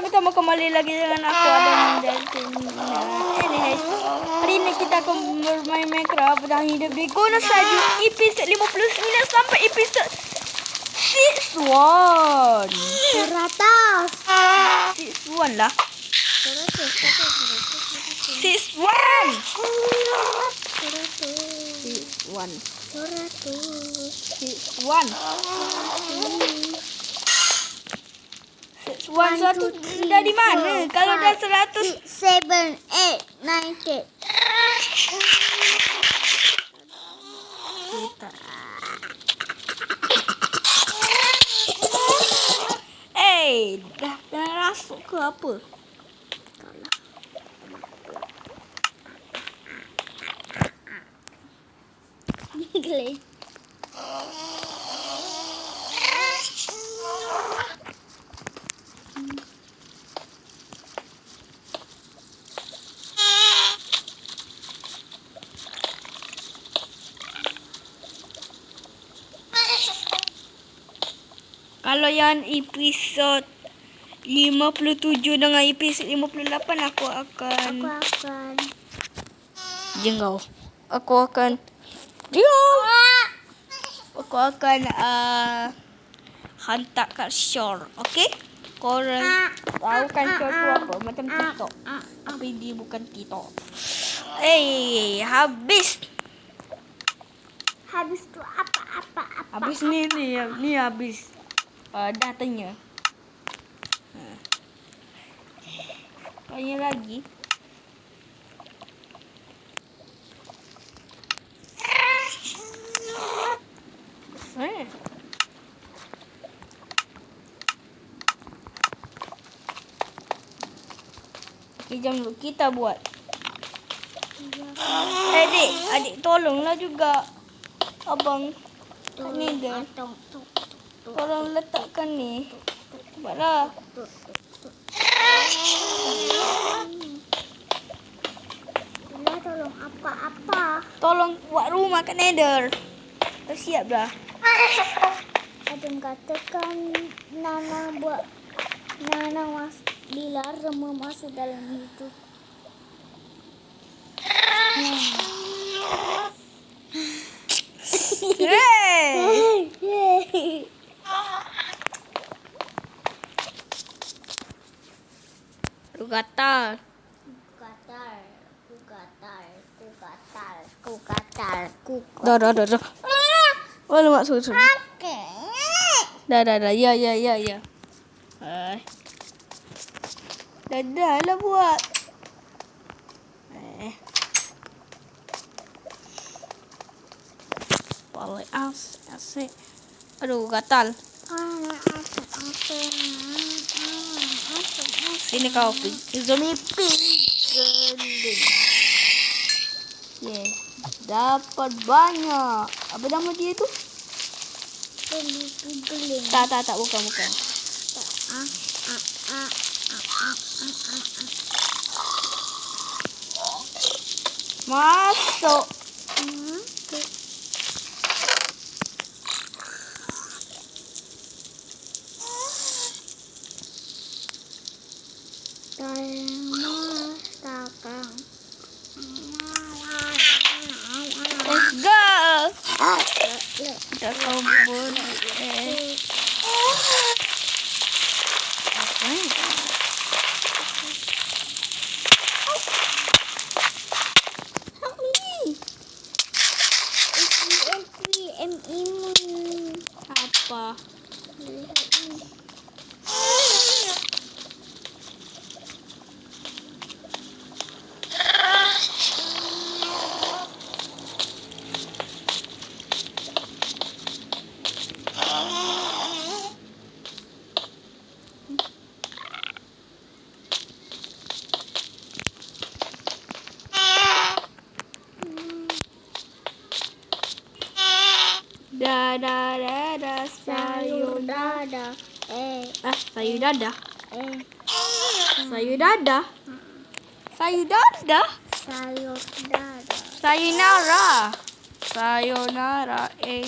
pertama kembali lagi dengan aku Adam dan Tina. Anyways, hari ini kita akan bermain Minecraft dan hidup di Gunung Salju episode 59 sampai episode 61. Teratas. 61 lah. Teratas. Teratas. 61. Teratas. 61. Teratas. 61. 61 satu dari mana? Kalau dah 100 seven, eight, nine, ten. Eh, dah dah rasuk ke apa? Gile. Kalau yang episod 57 dengan episod 58 aku akan Aku akan. jengau. Aku akan jengau. Aku akan uh, hantar kat shore. Okay? Korang tahu kan shore tu apa? Macam TikTok. Tapi dia bukan TikTok. Eh, habis. Habis tu apa apa apa. Habis ni ni ni habis. Uh, dah tanya. Tanya lagi. Eh. Okay, jom dulu. Kita buat. Eh, adik. Adik tolonglah juga. Abang. Ni dia. Tung, Tolong letakkan ni. Buatlah. Bila tolong apa-apa. Tolong buat rumah kat Nether. Dah siap dah. Adam katakan Nana buat Nana mas bila remah masuk dalam itu. Hey! Lu gatal. Kukatar, kukatar, kukatar, kukatar, kukatar. Dah, dah, dah, dah. Oh, lemak sorry. Okay. Dah, dah, dah. Ya, ya, ya, ya. Hai. Dah, dah lah buat. Eh. Boleh as, asik. Aduh, gatal. Sini kau pergi. Zombie Geling. Yes. Dapat banyak. Apa nama dia tu? Tak, tak, tak. Bukan, bukan. Masuk. Hmm. Takang. Let's go. Kita sayur. Sayonara. Eh, Ah, sayur dadah. eh. Sayur dadah. Sayur dadah. Sayonara. Sayonara. Sayonara. Eh.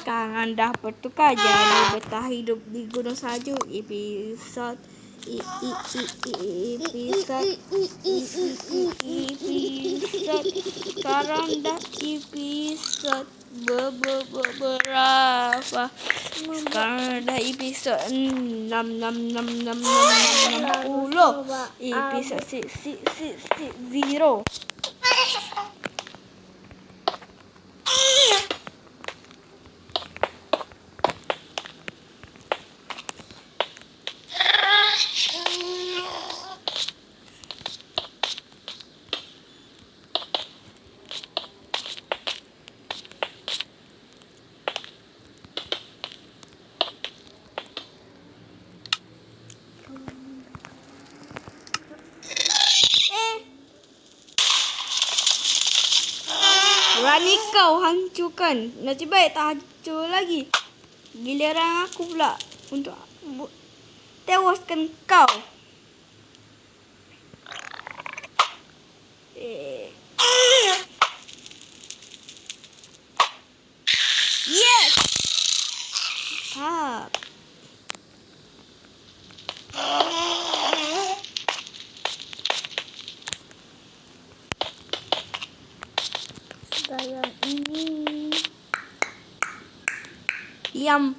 Sekarang dah bertukar jadi betah hidup di gunung salju episod i, i, i, episod episod sekarang dah episod beberapa sekarang dah episod enam enam enam enam enam enam enam puluh. Episod six six six six zero. Berani kau hancurkan. Nasib baik tak hancur lagi. Giliran aku pula untuk tewaskan kau. Eh. Yes. Tap. William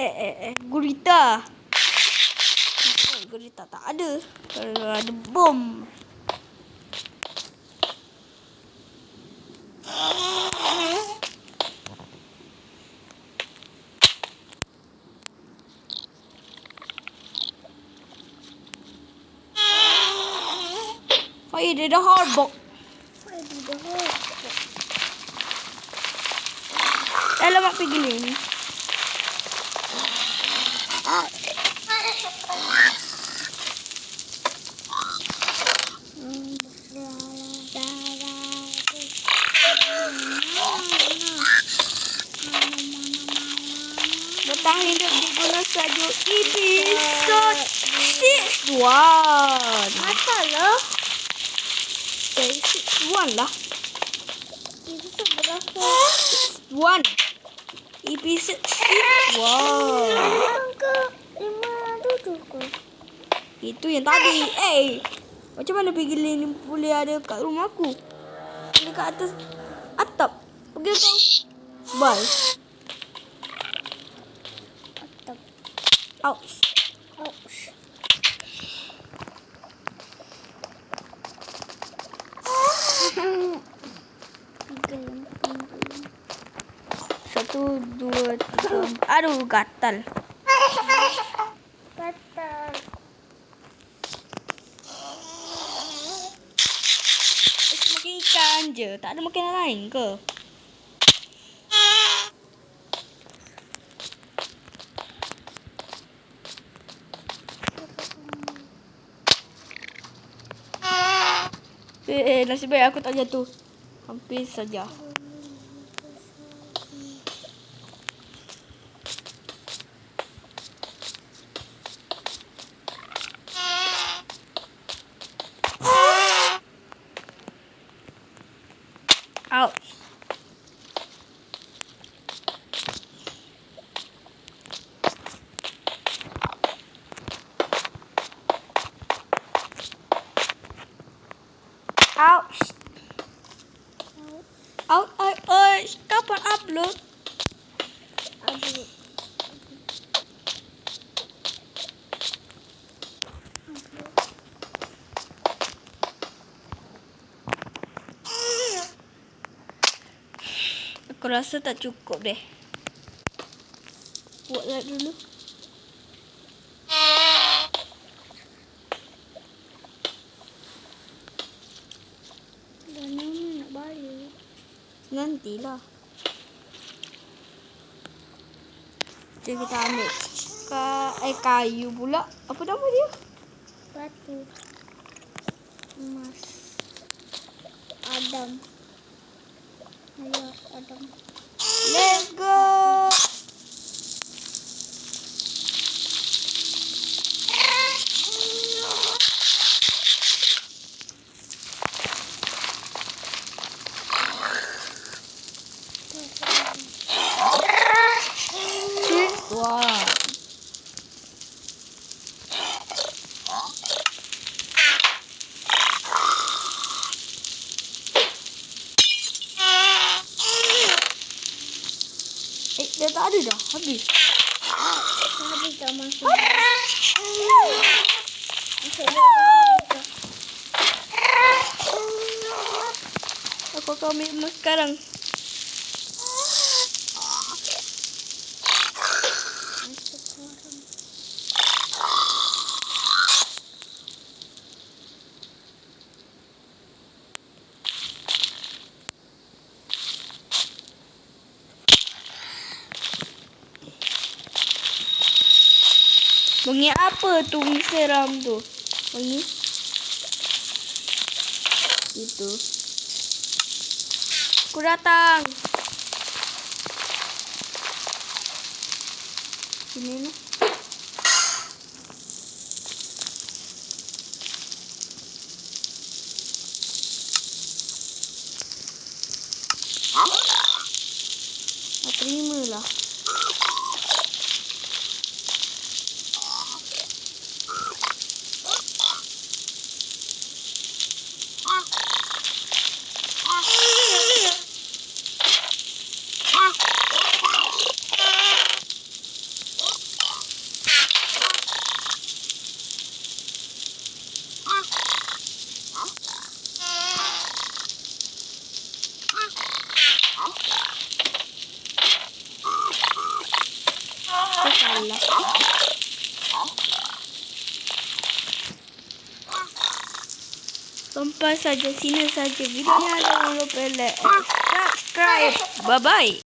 Eh, eh, eh, eh. Gurita. Gurita tak ada. Kalau ada bom. Fire dia dah harbok. Alamak pergi ni. Bertahan hidup di Gunung Salju episod 6 one. Apa lo? Okay, six one lah. Itu seberapa? One. Episod six one. Angka ke? Itu yang tadi. Eh, macam mana pergi ni boleh ada kat rumah aku? Dekat atas atap. Pergi kau. Bye. Ouch. Ouch. Satu, dua, tiga. Aduh, gatal. Gatal. Eh, ikan je. Tak ada makanan lain ke? Eh, eh, nasib baik aku tak jatuh. Hampir saja. Also. Aku rasa tak cukup deh. Buat lagi dulu. Dan ini nak bayar. Nantilah. Jadi kita ambil ka eh kayu pula. Apa nama dia? Batu. Emas. Adam. Ayo, Adam. Let's go. Tak ada dah. Habis. Habis dah masuk. Masuk dah habis dah. Aku akan ambil emas sekarang. Masuk orang. Bunyi apa tu seram tu? Bunyi. Itu. Aku datang. Sini ni. Ah, terima lah. Aku salah. Sampai saja sini saja videonya. Jangan lupa like, and subscribe. Bye bye.